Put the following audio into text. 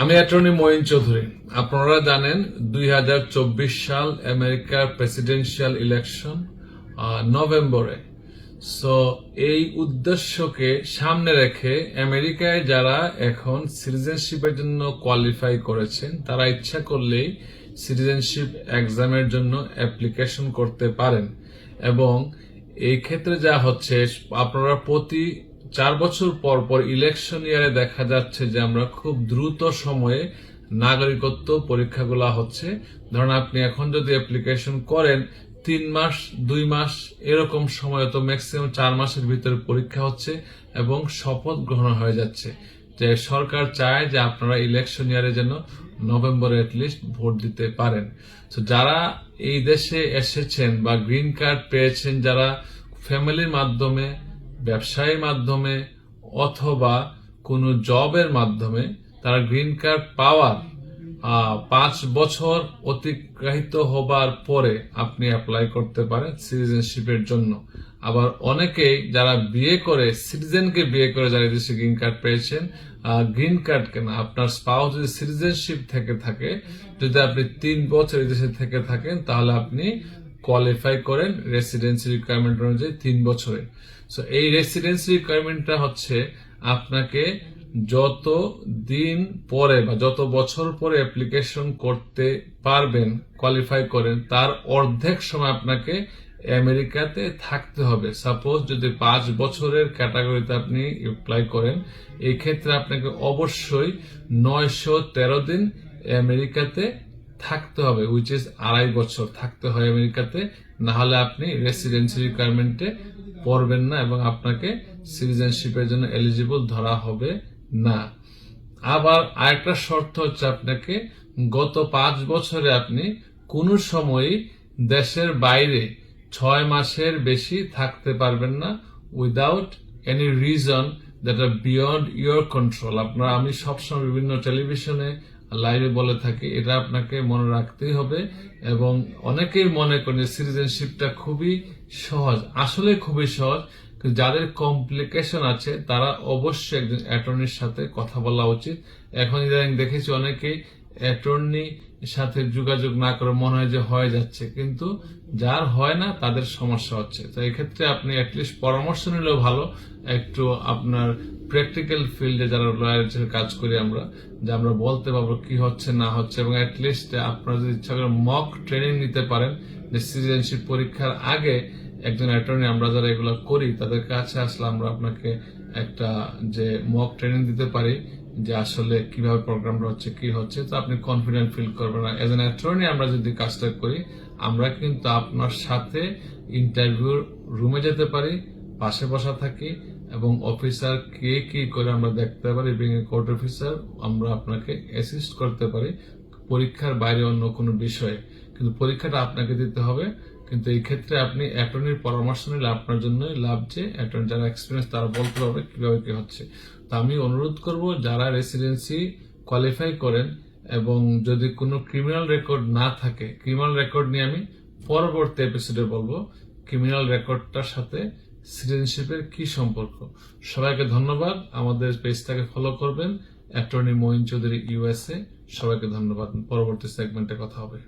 আমি অ্যাটর্নি মঈন চৌধুরী। আপনারা জানেন দুই হাজার চব্বিশ সাল আমেরিকার প্রেসিডেন্সিয়াল ইলেকশন নভেম্বরে। সো এই উদ্দেশ্যকে সামনে রেখে আমেরিকায় যারা এখন সিটিজেনশিপের জন্য কোয়ালিফাই করেছেন, তারা ইচ্ছা করলেই সিটিজেনশিপ এক্সামের জন্য অ্যাপ্লিকেশন করতে পারেন। এবং এই ক্ষেত্রে যা হচ্ছে, আপনারা প্রতি চার বছর পর পর ইলেকশন ইয়ারে দেখা যাচ্ছে যে আমরা খুব দ্রুত সময়ে নাগরিকত্ব পরীক্ষাগুলো হচ্ছে। ধরেন আপনি এখন যদি অ্যাপ্লিকেশন করেন, তিন মাস, দুই মাস এরকম সময় তো ম্যাক্সিমাম চার মাসের ভিতরে পরীক্ষা হচ্ছে এবং শপথ গ্রহণ হয়ে যাচ্ছে। যে সরকার চায় যে আপনারা ইলেকশন ইয়ারে যেন নভেম্বরে লিস্ট ভোট দিতে পারেন। তো যারা এই দেশে এসেছেন বা গ্রিন কার্ড পেয়েছেন, যারা ফ্যামিলির মাধ্যমে ব্যবসায়ের মাধ্যমে অথবা কোনো জবের মাধ্যমে তারা গ্রিন কার্ড পাওয়ার পাঁচ বছর অতিক্রাহিত হবার পরে আপনি অ্যাপ্লাই করতে পারেন সিটিজেনশিপের জন্য। আবার অনেকেই যারা বিয়ে করে সিটিজেনকে বিয়ে করে যারা দেশে গ্রিন কার্ড পেয়েছেন গ্রিন কার্ড কেন, আপনার স্পাউস যদি সিটিজেনশিপ থেকে থাকে, যদি আপনি তিন বছর দেশে থেকে থাকেন, তাহলে আপনি কোয়ালিফাই করেন রেসিডেন্সি রিকোয়ারমেন্ট অনুযায়ী তিন বছরে সো এই রেসিডেন্সি রিকোয়ারমেন্টটা হচ্ছে আপনাকে যত দিন পরে বা যত বছর পরে অ্যাপ্লিকেশন করতে পারবেন কোয়ালিফাই করেন, তার অর্ধেক সময় আপনাকে আমেরিকাতে থাকতে হবে। সাপোজ যদি পাঁচ বছরের ক্যাটাগরিতে আপনি অ্যাপ্লাই করেন, এই ক্ষেত্রে আপনাকে অবশ্যই নয়শো তেরো দিন আমেরিকাতে থাকতে হবে উইচ ইজ আড়াই বছর থাকতে হয় আমেরিকাতে না হলে আপনি রেসিডেন্সি রিকোয়ারমেন্টে পড়বেন না এবং আপনাকে সিটিজেনশিপের জন্য এলিজিবল ধরা হবে না। আবার আরেকটা শর্ত হচ্ছে আপনাকে গত পাঁচ বছরে আপনি কোনো সময়ই দেশের বাইরে ছয় মাসের বেশি থাকতে পারবেন না without any reason that are beyond your control আপনার, আমি সবসময় বিভিন্ন টেলিভিশনে লাইভে বলে থাকি, এটা আপনাকে মনে রাখতেই হবে। এবং অনেকেই মনে করেন সিটিজেনশিপটা খুবই সহজ। আসলে খুবই সহজ যাদের কমপ্লিকেশন আছে, তারা অবশ্যই একজন অ্যাটর্নির সাথে কথা বলা উচিত। এখন ইদানিং দেখেছি অনেকেই অ্যাটর্নি সাথে যোগাযোগ না করে মনে হয় যে হয়ে যাচ্ছে। কিন্তু যার হয় না, তাদের সমস্যা হচ্ছে। তো এক্ষেত্রে আপনি অ্যাটলিস্ট পরামর্শ নিলেও ভালো। একটু আপনার প্র্যাকটিক্যাল ফিল্ডে যারা লয়ার হিসেবে কাজ করি আমরা, যে আমরা বলতে পারব কি হচ্ছে, না হচ্ছে, এবং অ্যাটলিস্ট আপনারা যদি ইচ্ছা করে মক ট্রেনিং নিতে পারেন, যে সিটিজেনশিপ পরীক্ষার আগে একজন অ্যাটর্নি আমরা যারা এগুলো করি, তাদের কাছে আসলে আমরা আপনাকে একটা যে মক ট্রেনিং দিতে পারি যে আসলে কীভাবে প্রোগ্রামটা হচ্ছে, কি হচ্ছে, তো আপনি কনফিডেন্ট ফিল করবেন না। এজ এন অ্যাটর্নি আমরা যদি কাজটা করি, আমরা কিন্তু আপনার সাথে ইন্টারভিউ রুমে যেতে পারি, পাশে বসা থাকি, এবং অফিসার কে কি করে আমরা দেখতে পারি বিং এ কোর্ট অফিসার আমরা আপনাকে অ্যাসিস্ট করতে পারি পরীক্ষার বাইরে অন্য কোনো বিষয়ে। কিন্তু পরীক্ষাটা আপনাকে দিতে হবে কিন্তু এই ক্ষেত্রে আপনি অ্যাটর্নির পরামর্শ নিলে আপনার জন্যই লাভ যে অ্যাটর্নি যারা এক্সপিরিয়েন্স তারা বলতে পারবে কীভাবে কী হচ্ছে। তো আমি অনুরোধ করব, যারা রেসিডেন্সি কোয়ালিফাই করেন এবং যদি কোনো ক্রিমিনাল রেকর্ড না থাকে ক্রিমিনাল রেকর্ড নিয়ে আমি পরবর্তী এপিসোডে বলব ক্রিমিনাল রেকর্ডটার সাথে সিটিজেনশিপের কি সম্পর্ক। সবাইকে ধন্যবাদ, আমাদের পেজটাকে ফলো করবেন অ্যাটর্নি মঈন চৌধুরী ইউএসএ সবাইকে ধন্যবাদ, পরবর্তী সেগমেন্টে কথা হবে।